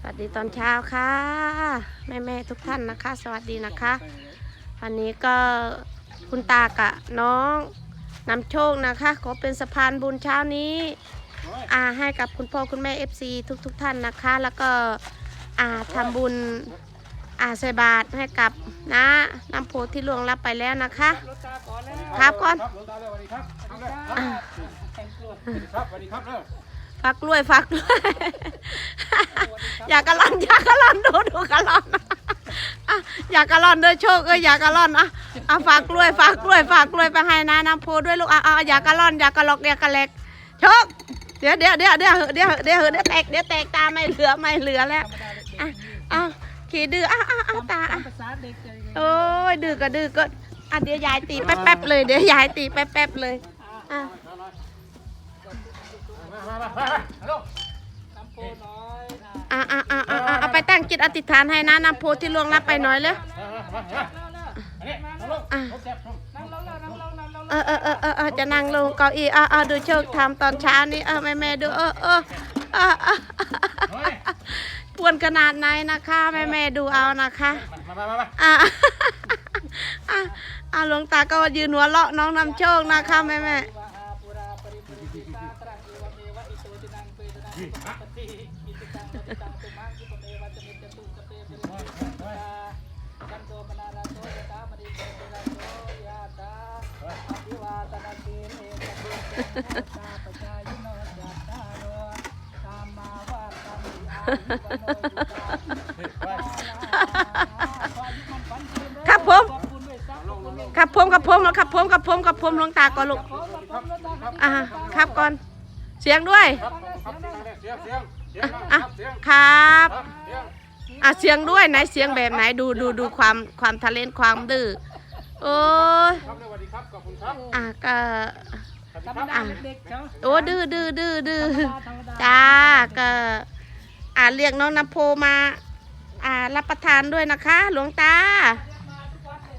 สวัสดีตอนเช้าค่ะแม่แม่ๆทุกท่านนะคะ สวัสดีนะคะวันนี้ก็คุณตากับน้องนำโชคนะคะขอเป็นสะพานบุญเช้านี้อาให้กับคุณพ่อคุณแม่ FC ทุกทุกๆท่านนะคะ แล้วก็อาทำบุญอาใส่บาตรให้กับนะน้ำโพที่ล่วงลับไปแล้วนะคะครับก่อนครับหลวงตาเลยสวัสดีครับครับสวัสดีครับเด้อ ฟักกล้วยฟักด้วย อยากระล่อนอยากระล่อนดูดูกระล่อนอะอยากระล่อนเด้อโชคเอ้ยอยากระล่อนอะอะฝากกล้วยฝากกล้วยฝากกล้วยไปให้นะน้ำโพด้วยลูกอะอะอยากระล่อนอยากระลอกอยากระเล็กโชคเดี๋ยวเดี๋ยวเดี๋ยวเดี๋ยวเดี๋ยวเดี๋ยวเดี๋ยวแตกเดี๋ยวแตกตาไม่เหลือไม่เหลือแล้วอะอะขี่ดื้ออะอะอะตาอะโอ้ยดื้อก็ดื้อก็อะเดี๋ยวยายตีแป๊บๆเลยเดี๋ยวยายตีแป๊บๆเลยอะ มามามามาลโหลน้ำโพน้อยอะอะอะอะอะเอาไปตั้งจิตอธิษฐานให้นะน้ำโพที่ล่วงลับไปหน่อยเลยมามามาอันนี้ฮัลโหลรถแซ่บชมนั่งลงแล้วนั่งลงนั่งลงเออเออเออเออเออจะนั่งลงเก้าอี้อะอะดูโชคทำตอนเช้านี้เออแม่แม่ดูเออเอออะอะเฮ้ยปวนขนาดไหนนะคะแม่แม่ดูเอานะคะมามามามาอะอะอะหลวงตาก็ยืนหัวเราะน้องนำโชคนะคะแม่แม่ เอวเมวะอิโตตินังเปตนังปฏิอิติตังปฏิตังตุมังกิปเมวะจมิจตุสเปปริปุริตากันโตปนาราโตยตามณิโตเตระโตยาตาอภิวาตนาเตเอตเตตาปจายโนจัตตาโรตามมาวาตัมมิอายุวโนจุตาครับผมครับผมครับผมครับผมครับผมครับผมหลวงตาก่อนลูกอะครับก่อน เสียงด้วยครับอะเสียงครับ อะเสียงด้วยไหนเสียงแบบไหนดูดูดูความความทะเลนความดื้อโอ้ยอะก็สวัสธรดีรมครับดาเด็กๆเนาะโอ้ดื้อดื้อดื้อดื้อจ้าก็อ่าเรียกน้องน้ำโพมาอ่ารับประทานด้วยนะคะ หลวงตา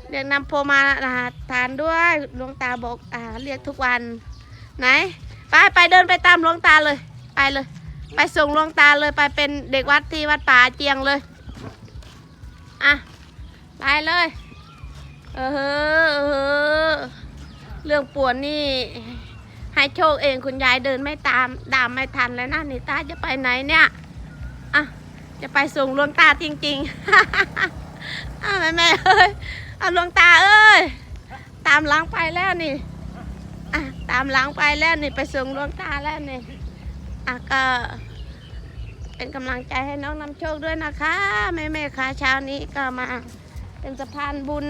เรียกน้ำโพมาอ่าทานด้วย หลวงตาบอกอ่าเรียกทุกวัน ไหน ไปไปเดินไปตามหลวงตาเลย ไปเลย ไปส่งหลวงตาเลยไปเป็นเด็กวัดที่วัดป่าเจียงเลยอะไปเลยเออเออเออเรื่องปวดนี่ ให้โชคเองคุณยายเดินไม่ตามดามไม่ทันแล้วนะนี่ตาจะไปไหนเนี่ยอะจะไปส่งหลวงตาจริงๆอะแม่แม่เอ้ยเอาหลวงตาเอ้ยตามหลังไปแล้วนี่ ตามหลังไปแล้วนี่ไปส่งหลวงตาแล้วนี่อะก็เป็นกำลังใจให้น้องนำโชคด้วยนะคะแม่แม่ค่ะเช้านี้ก็มาเป็นสะพานบุญ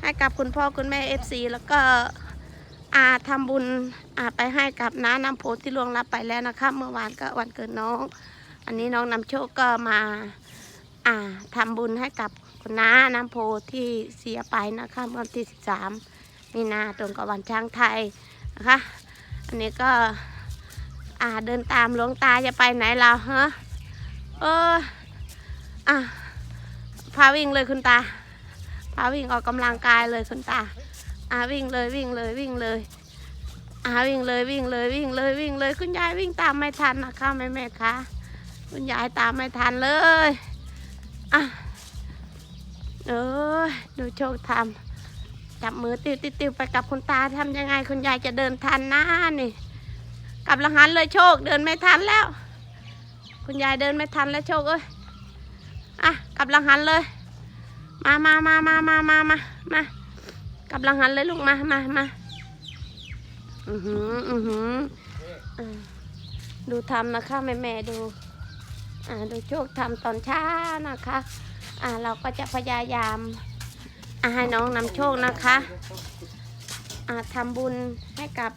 ให้กับคุณพ่อคุณแม่เอฟซีแล้วก็อาทำบุญอาไปให้กับน้าน้ำโพที่ล่วงลับไปแล้วนะคะ เมื่อวานก็วันเกิดน้อง อันนี้น้องนำโชคก็มาอ่าทำบุญให้กับคุณน้าน้ำโพที่เสียไปนะคะเมื่อวันที่ 13 มีนาตรงกับวันช้างไทย นะคะ อันนี้ก็อ่าเดินตามหลวงตาจะไปไหนเราฮะเอออะพาวิ่งเลยคุณตาพาวิ่งออกกำลังกายเลยคุณตาอ่าวิ่งเลยวิ่งเลยวิ่งเลยอ่าวิ่งเลยวิ่งเลยวิ่งเลยวิ่งเลยคุณยายวิ่งตามไม่ทันนะคะแม่แม่คะคุณยายตามไม่ทันเลยอะเออดูโชคทำ จับมือติวติวตวไปกับคุณตาทำยังไงคุณยายจะเดินทันน้ะนี่กับละหันเลยโชค เดินไม่ทันแล้ว คุณยายเดินไม่ทันแล้วโชคเอ้ยอะกับละหันเลย มามามามามามามา มากับละหันเลยลูกมามามาอือหืออือหือดูทำนะคะแม่แม่ดูอ่าดูโชคทำตอนเช้านะคะ อ่าเราก็จะพยายาม อาให้น้องนำโชคนะคะอาทำบุญให้กับ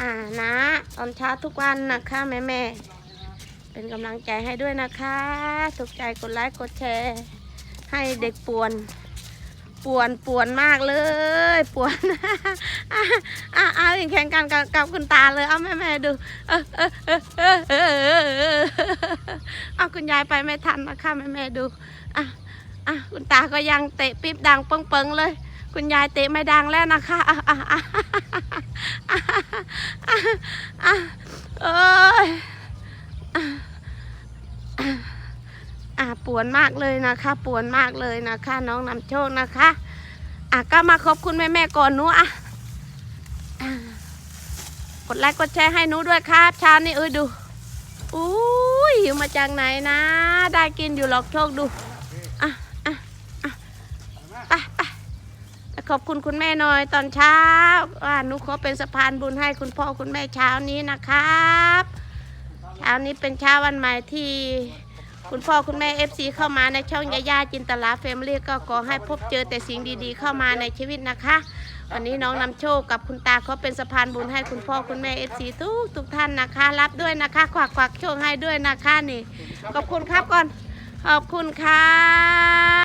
อ่านะตอนเช้าทุกวันนะคะแม่แม่เป็นกำลังใจให้ด้วยนะคะถูกใจกดไลค์กดแชร์ ให้เด็กป่วนป่วนป่วนมากเลยป่วนอะอะเอาอย่างแข่งกันกับกับคุณตาเลยเอาแม่แม่ดูเออเออเออเออเออเอาคุณยายไปไม่ทันนะคะแม่แม่ดูอะ อะคุณตาก็ยังเตะปิ๊บดังเปิงเปิงๆเลย คุณยายเตะไม่ดังแล้วนะคะอะอะอะอะอะอะเอ้ยอะอะปวนมากเลยนะคะปวนมากเลยนะคะ น้องนำโชคนะคะอะก็มาขอบคุณแม่แม่ก่อนนูอะอะกดไลค์กดแชร์ให้หนูด้วยครับเช้านี้เอ้ยดูอุ้ยหิวมาจากไหนนะ ได้กินอยู่หรอกโชคดูอะไปไปไป ขอบคุณคุณแม่หน่อยตอนเช้าว่าหนูขอเป็นสะพานบุญให้คุณพ่อคุณแม่เช้านี้นะครับเช้านี้เป็นเช้าวันใหม่ที่คุณพ่อคุณแม่เอฟซีเข้ามาในช่องยาย่าจินตลาเฟมเลี่ก็ขอให้พบเจอแต่สิ่งดีๆ เข้ามาในชีวิตนะคะ วันนี้น้องนำโชคกับคุณตาเขาเป็นสะพานบุญให้คุณพ่อคุณแม่เอฟซีทุกทุกท่านนะคะ รับด้วยนะคะขวักขวักโชคให้ด้วยนะคะนี่ขอบคุณครับก่อนขอบคุณค่ะ